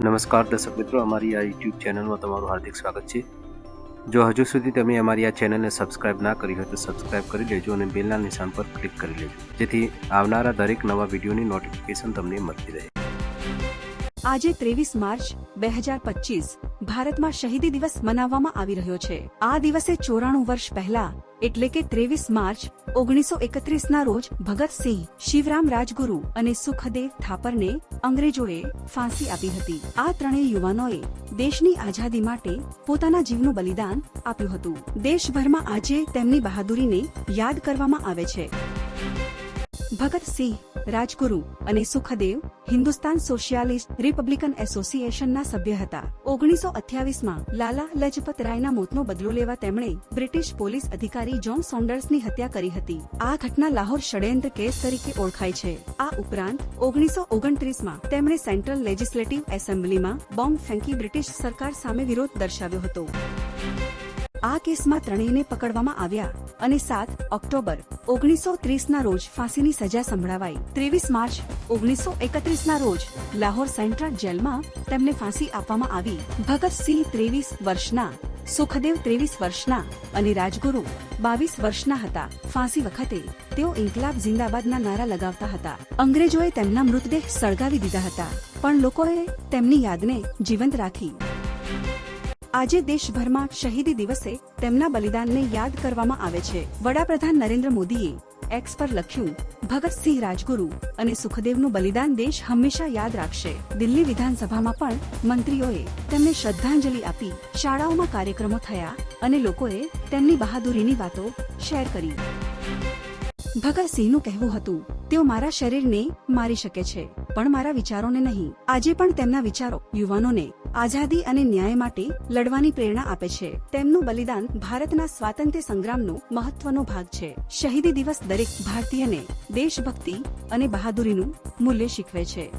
નમસ્કાર દર્શક મિત્રો, અમારી આ યુટ્યુબ ચેનલમાં તમારું હાર્દિક સ્વાગત છે. જો હજુ સુધી તમે અમારી આ ચેનલને સબસ્ક્રાઇબ ના કરી હોય તો સબસ્ક્રાઇબ કરી લેજો અને બેલના નિશાન પર ક્લિક કરી લેજો. જેથી આવનારા દરેક નવા વિડીયોની નોટિફિકેશન તમને મળતી રહે. આજે ત્રેવીસ માર્ચ બે હજાર પચીસ, ભારતમાં શહીદી દિવસ મનાવવામાં આવી રહ્યો છે. આ દિવસે ચોરાણું વર્ષ પહેલા, એટલે કે ત્રેવીસ માર્ચ, ઓગણીસો એકત્રીસ ના રોજ ભગતસિંહ, શિવરામ રાજગુરુ અને સુખદેવ થાપરને અંગ્રેજોએ ફાંસી આપી હતી. આ ત્રણેય યુવાનોએ દેશની આઝાદી માટે પોતાના જીવનું બલિદાન આપ્યું હતું. દેશભરમાં આજે તેમની બહાદુરીને યાદ કરવામાં આવે છે. ભગતસિંહ રાજગુરુ અને સુખદેવ, હિન્દુસ્તાન સોશિયાલિસ્ટ રિપબ્લિકન એસોસિએશનના સભ્ય હતા. ઓગણીસો અઠ્યાવીસમાં લાલા લજપત રાયના મોતનો બદલો લેવા તેમણે બ્રિટિશ પોલીસ અધિકારી જોન સોન્ડર્સની હત્યા કરી હતી. આ ઘટના લાહોર ષડયંત્ર કેસ તરીકે ઓળખાય છે. આ ઉપરાંત, ઓગણીસો ઓગણત્રીસમાં તેમણે સેન્ટ્રલ લેજિસ્લેટિવ એસેમ્બલીમાં બોમ્બ ફેંકી બ્રિટિશ સરકાર સામે વિરોધ દર્શાવ્યો હતો. આ કેસમાં ત્રણેયને પકડવામાં આવ્યા. અને સાત ઓક્ટોબર ઓગણીસો ત્રીસના રોજ ફાંસીની સજા સંભળાવાઈ. ત્રેવીસ માર્ચ ઓગણીસો એકત્રીસના રોજ લાહોર સેન્ટ્રલ જેલમાં તેમને ફાંસી આપવામાં આવી. ભગતસિંહ ત્રેવીસ વર્ષના, સુખદેવ ત્રેવીસ વર્ષના અને રાજગુરુ બાવીસ વર્ષના હતા. ફાંસી વખતે તેઓ ઇન્કલાબ જિંદાબાદના નારા લગાવતા હતા. અંગ્રેજોએ તેમના મૃતદેહ સળગાવી દીધા હતા, પણ લોકોએ તેમની યાદને જીવંત રાખી. આજે દેશભરમાં શહીદી દિવસે તેમના બલિદાનને યાદ કરવામાં આવે છે. વડાપ્રધાન નરેન્દ્ર મોદીએ એક્સ પર લખ્યું, ભગતસિંહ રાજગુરુ અને સુખદેવનું બલિદાન દેશ હંમેશા યાદ રાખશે. દિલ્હી વિધાનસભામાં પણ મંત્રીઓએ તેમને શ્રદ્ધાંજલિ આપી શાળાઓમાં કાર્યક્રમો થયા અને લોકોએ તેમની બહાદુરીની વાતો શેર કરી. ભગતસિંહનું કહેવું હતું, તેઓ મારા શરીરને મારી શકે છે, પણ મારા વિચારોને નહીં. આજે પણ તેમના વિચારો યુવાનોને આઝાદી અને ન્યાય માટે લડવાની પ્રેરણા આપે છે. તેમનું બલિદાન ભારતના સ્વાતંત્ર્ય સંગ્રામનો મહત્વનો ભાગ છે. શહીદી દિવસ દરેક ભારતીયને દેશભક્તિ અને બહાદુરીનું મૂલ્ય શીખવે છે.